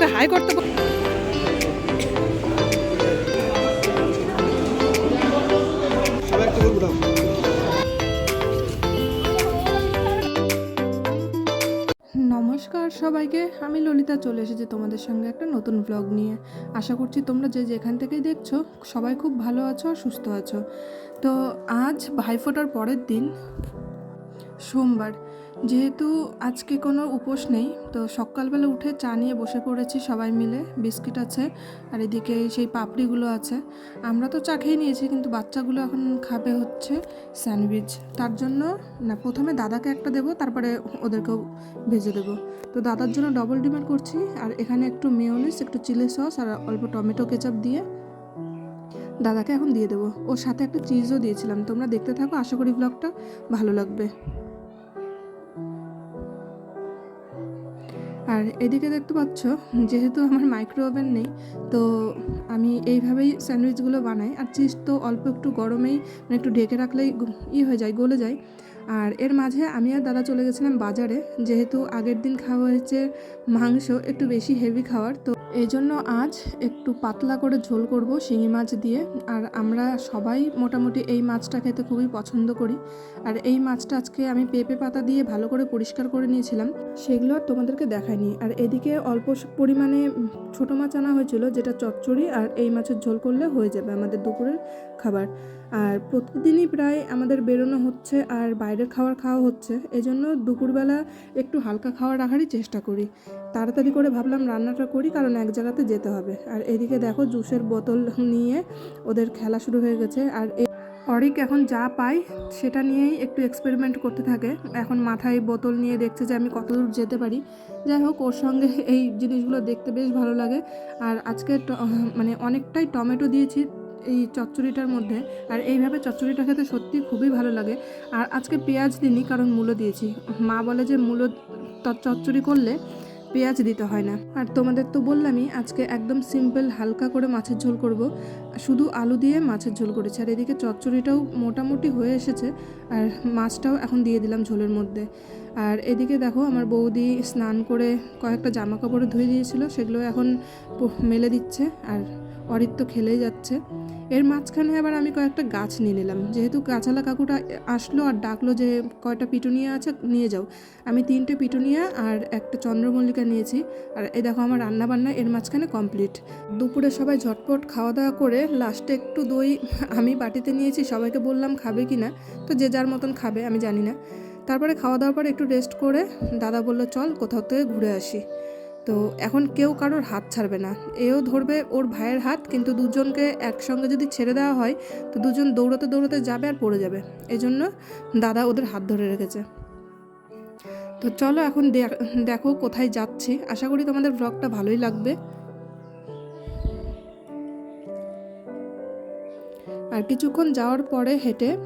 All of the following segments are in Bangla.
তোকে হাই করতে নমস্কার সবাইকে, আমি ললিতা চলে এসেছি তোমাদের সঙ্গে একটা নতুন ব্লগ নিয়ে। আশা করছি তোমরা যে যেখান থেকেই দেখছ, সবাই খুব ভালো আছো আর সুস্থ আছো। তো আজ ভাইফোঁটার পরের দিন, সোমবার যেহেতু আজকে কোনো উপোস নেই, তো সকালবেলা উঠে চা নিয়ে বসে পড়েছি সবাই মিলে, বিস্কিট আছে, আর এদিকে সেই পাপড়িগুলো আছে। আমরা তো চা খেয়ে নিয়েছি, কিন্তু বাচ্চাগুলো এখন খাবে হচ্ছে স্যান্ডউইচ। তার জন্য না, প্রথমে দাদাকে একটা দেবো, তারপরে ওদেরকেও ভেজে দেবো। তো দাদার জন্য ডবল ডিমার করছি, আর এখানে একটু মেয়োনিস একটু চিলি সস, আর অল্প টমেটো কেচাপ দিয়ে দাদাকে এখন দিয়ে দেবো। ওর সাথে একটা চিজও দিয়েছিলাম, তোমরা দেখতে থাকো, আশা করি ব্লগটা ভালো লাগবে। আর এদিকে দেখতে পাচ্ছ, যেহেতু আমার মাইক্রো ওভেন নেই, তো আমি এইভাবেই স্যান্ডউইচগুলো বানাই। আর চিজ তো অল্প একটু গরমেই মানে একটু ঢেকে রাখলেই ই হয়ে যায়, গলে যায়। আর এর মাঝে আমি আর দাদা চলে গেছিলাম বাজারে। যেহেতু আগের দিন খাওয়া হয়েছে, মাংস একটু বেশি হেভি খাওয়ার, তো এই জন্য আজ একটু পাতলা করে ঝোল করব শিঙি মাছ দিয়ে। আর আমরা সবাই মোটামুটি এই মাছটা খেতে খুবই পছন্দ করি। আর এই মাছটা আজকে আমি পেঁপে পাতা দিয়ে ভালো করে পরিষ্কার করে নিয়েছিলাম। সেগুলো আর তোমাদেরকে দেখায়নি আর এদিকে অল্প পরিমাণে ছোটো মাছ আনা হয়েছিল, যেটা চচ্চড়ি, আর এই মাছের ঝোল করলে হয়ে যাবে আমাদের দুপুরের খাবার। আর প্রতিদিনই প্রায় আমাদের বেরোনো হচ্ছে আর বাইরের খাবার খাওয়া হচ্ছে। এজন্য দুপুরবেলা একটু হালকা খাওয়া রাখারই চেষ্টা করি। তাড়াতাড়ি করে ভাবলাম রান্নাটা করি, কারণ এক জায়গাতে যেতে হবে। আর এদিকে দেখো জুসের বোতল নিয়ে ওদের খেলা শুরু হয়ে গেছে। আর অরিক এখন যা পায় সেটা নিয়েই একটু এক্সপেরিমেন্ট করতে থাকে। এখন মাথায় বোতল নিয়ে দেখছে যে আমি কতদূর যেতে পারি। যাই হোক, ওর সঙ্গে এই জিনিসগুলো দেখতে বেশ ভালো লাগে। আর আজকে মানে অনেকটাই টমেটো দিয়েছি। এই চচ্চড়িটার মধ্যে। আর এইভাবে চচ্চড়িটা খেতে সত্যি খুবই ভালো লাগে। আর আজকে পেঁয়াজ দিইনি, কারণ মূলো দিয়েছি। মা বলে যে মূলো চচ্চড়ি করলে পেঁয়াজ দিতে হয় না। আর তোমাদের তো বললামই, আজকে একদম সিম্পল হালকা করে মাছের ঝোল করব। শুধু আলু দিয়ে মাছের ঝোল করেছি। আর এদিকে চচ্চড়িটাও মোটামুটি হয়ে এসেছে। আর মাছটাও এখন দিয়ে দিলাম ঝোলের মধ্যে। আর এদিকে দেখো, আমার বৌদি স্নান করে কয়েকটা জামা কাপড় ধুয়ে দিয়েছিল। সেগুলো এখন মেলে দিচ্ছে। আর অরিত তো খেলেই যাচ্ছে। এর মাঝখানে আবার আমি কয়েকটা গাছ নিয়ে নিলাম। যেহেতু গাছালা কাকুটা আসলো আর ডাকলো যে, কয়টা পিটুনিয়া আছে, নিয়ে যাও। আমি তিনটে পিটুনিয়া আর একটা চন্দ্রমল্লিকা নিয়েছি। আর এই দেখো আমার রান্না বান্না এর মাঝখানে কমপ্লিট। দুপুরে সবাই ঝটপট খাওয়া দাওয়া করে লাস্টে একটু দই আমি বাটিতে নিয়েছি, সবাইকে বললাম খাবে কি না, তো যে যার মতন খাবে, আমি জানি না। তারপরে খাওয়া দাওয়ার পরে একটু রেস্ট করে দাদা বলল, চল কোথাও থেকে ঘুরে আসি। তো এখন কেউ কারোর হাত ছাড়বে না। এও ধরবে ওর ভাইয়ের হাত, কিন্তু দুজনকে একসঙ্গে যদি ছেড়ে দেওয়া হয়, তো দুজন দৌড়াতে দৌড়াতে যাবে আর পড়ে যাবে। এজন্য দাদা ওদের হাত ধরে রেখেছে। তো চলো এখন দেখো কোথায় যাচ্ছি। আশা করি তোমাদের ব্লগটা ভালোই লাগবে। আর কিছুক্ষণ যাওয়ার পরে হেঁটে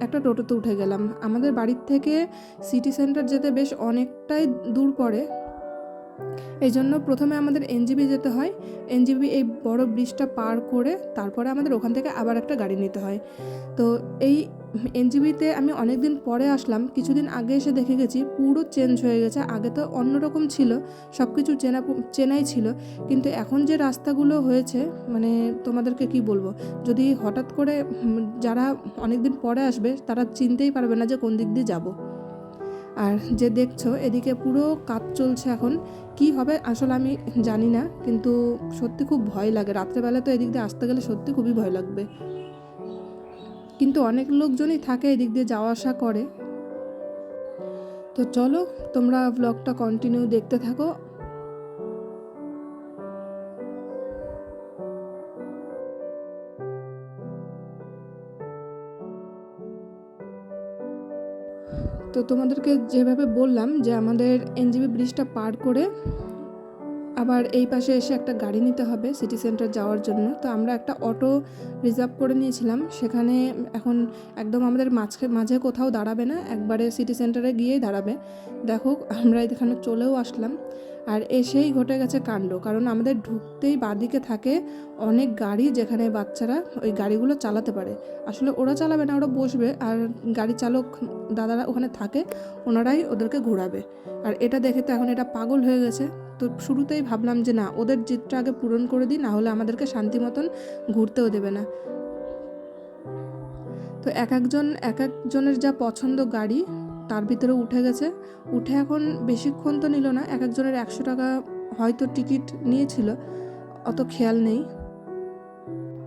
একটা টোটোতে উঠে গেলাম। আমাদের বাড়ির থেকে সিটি সেন্টার যেতে বেশ অনেকটাই দূর পড়ে। এই জন্য প্রথমে আমাদের এনজিবি যেতে হয়। এনজিবি এই বড় ব্রিজটা পার করে তারপরে আমাদের ওখান থেকে আবার একটা গাড়ি নিতে হয়। তো এই এনজিবিতে আমি অনেক দিন পরে আসলাম, কিছুদিন আগে এসে দেখে গেছি পুরো চেঞ্জ হয়ে গেছে। আগে তো অন্যরকম ছিল সব কিছু চেনা চেনাই ছিল। কিন্তু এখন যে রাস্তাগুলো হয়েছে মানে তোমাদেরকে কি বলব? যদি হঠাৎ করে যারা অনেক দিন পরে আসবে, তারা চিনতেই পারবে না যে কোন দিক দিয়ে যাব। আর যে দেখছ, এদিকে পুরো কাজ চলছে এখন। কি হবে আসলে আমি জানি না, কিন্তু সত্যি খুব ভয় লাগে। রাত্রেবেলা তো এদিক দিয়ে আসতে গেলে সত্যি খুবই ভয় লাগবে। কিন্তু অনেক লোকজনই থাকে এদিক দিয়ে যাওয়া আসা করে। তো চলো, তোমরা ব্লগটা কন্টিনিউ দেখতে থাকো। তো তোমাদেরকে যেভাবে বললাম যে আমাদের এনজিবি ব্রিজটা পার করে আবার এই পাশে এসে একটা গাড়ি নিতে হবে সিটি সেন্টার যাওয়ার জন্য। তো আমরা একটা অটো রিজার্ভ করে নিয়েছিলাম। সেখানে এখন একদম আমাদের মাঝে মাঝে কোথাও দাঁড়াবে না, একবারে সিটি সেন্টারে গিয়েই দাঁড়াবে। দেখো, আমরা এখানে চলেও আসলাম। আর এসেই ঘটে গেছে কাণ্ড। কারণ আমাদের ঢুকতেই বাদিকে থাকে অনেক গাড়ি যেখানে বাচ্চারা ওই গাড়িগুলো চালাতে পারে। আসলে ওরা চালাবে না, ওরা বসবে। আর গাড়ি চালক দাদারা ওখানে থাকে, ওনারাই ওদেরকে ঘোরাবে। আর এটা দেখে তো এখন এটা পাগল হয়ে গেছে। তো শুরুতেই ভাবলাম যে না, ওদের জিতটা আগে পূরণ করে দিই না হলে আমাদেরকে শান্তি মতন ঘুরতেও দেবে না। তো এক একজন, এক একজনের যা পছন্দ গাড়ি, তার ভিতরে উঠে গেছে। উঠে এখন বেশিক্ষণ তো নিল না, এক একজনের একশো টাকা হয়তো টিকিট নিয়েছিল, অত খেয়াল নেই।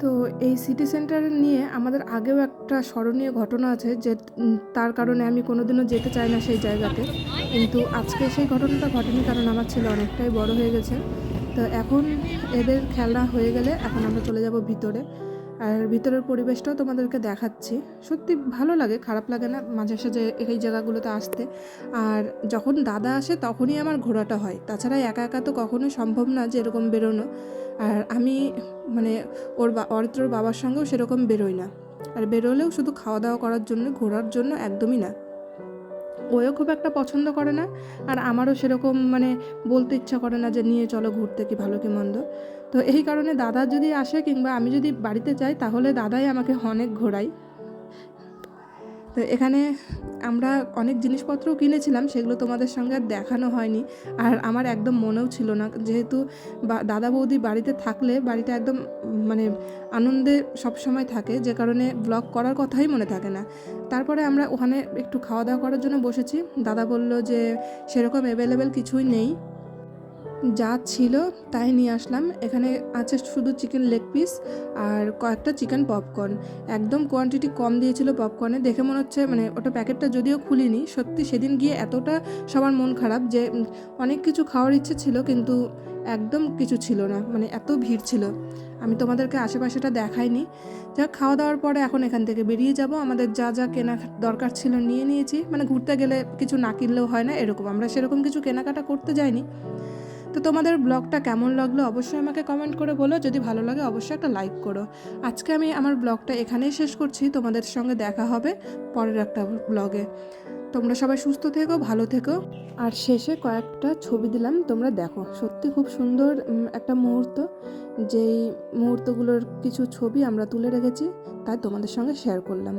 তো এই সিটি সেন্টার নিয়ে আমাদের আগেও একটা স্মরণীয় ঘটনা আছে যে তার কারণে আমি কোনোদিনও যেতে চাই না সেই জায়গাতে। কিন্তু আজকে সেই ঘটনাটা ঘটেনি কারণ আমার ছেলে অনেকটাই বড় হয়ে গেছে। তো এখন এদের খেলনা হয়ে গেলে এখন আমরা চলে যাব ভিতরে। আর ভিতরের পরিবেশটাও তোমাদেরকে দেখাচ্ছি। সত্যি ভালো লাগে, খারাপ লাগে না মাঝে সাঝে এই জায়গাগুলোতে আসতে। আর যখন দাদা আসে তখনই আমার ঘোরাটা হয়। তাছাড়া একা একা তো কখনোই সম্ভব না যে এরকম বেরোনো। আর আমি মানে ওর বা অরিত্রর বাবার সঙ্গেও সেরকম বেরোই না। আর বেরোলেও শুধু খাওয়া দাওয়া করার জন্য, ঘোরার জন্য একদমই না। ওও খুব একটা পছন্দ করে না, আর আমারও সেরকম মানে বলতে ইচ্ছা করে না যে, নিয়ে চলো ঘুরতে কি ভালো কি মন্দ। তো এই কারণে দাদা যদি আসে কিংবা আমি যদি বাড়িতে যাই, তাহলে দাদাই আমাকে অনেক ঘোরায়। তো এখানে আমরা অনেক জিনিসপত্রও কিনেছিলাম, সেগুলো তোমাদের সঙ্গে দেখানো হয়নি। আর আমার একদম মনেও ছিল না, যেহেতু দাদা বৌদি বাড়িতে থাকলে বাড়িটা একদম মানে আনন্দে সবসময় থাকে, যে কারণে ব্লগ করার কথাই মনে থাকে না। তারপরে আমরা ওখানে একটু খাওয়া দাওয়া করার জন্য বসেছি। দাদা বলল যে সেরকম অ্যাভেলেবেল কিছুই নেই। যা ছিল তাই নিয়ে আসলাম। এখানে আছে শুধু চিকেন লেগ পিস আর কয়েকটা চিকেন পপকর্ন একদম কোয়ান্টিটি কম দিয়েছিল পপকর্নে দেখে মনে হচ্ছে মানে ওটা প্যাকেটটা যদিও খুলিনি, সত্যি সেদিন গিয়ে এতটা সবার মন খারাপ যে অনেক কিছু খাওয়ার ইচ্ছে ছিল কিন্তু একদম কিছু ছিল না মানে এত ভিড় ছিল। আমি তোমাদেরকে আশেপাশেটা দেখাইনি। যা খাওয়া দাওয়ার পরে এখন এখান থেকে বেরিয়ে যাব। আমাদের যা যা কেনা দরকার ছিল নিয়ে নিয়েছি। মানে ঘুরতে গেলে কিছু না কিনলেও হয় না, এরকম। আমরা সেরকম কিছু কেনাকাটা করতে যাইনি। তো তোমাদের ব্লগটা কেমন লাগল অবশ্যই আমাকে কমেন্ট করে বলো। যদি ভালো লাগে অবশ্যই একটা লাইক করো। আজকে আমি আমার ব্লগটা এখানেই শেষ করছি। তোমাদের সঙ্গে দেখা হবে পরের একটা ব্লগে তোমরা সবাই সুস্থ থেকো, ভালো থেকো। আর শেষে কয়েকটা ছবি দিলাম, তোমরা দেখো। সত্যি খুব সুন্দর একটা মুহূর্ত। যেই মুহূর্তগুলোর কিছু ছবি আমরা তুলে রেখেছি, তাই তোমাদের সঙ্গে শেয়ার করলাম।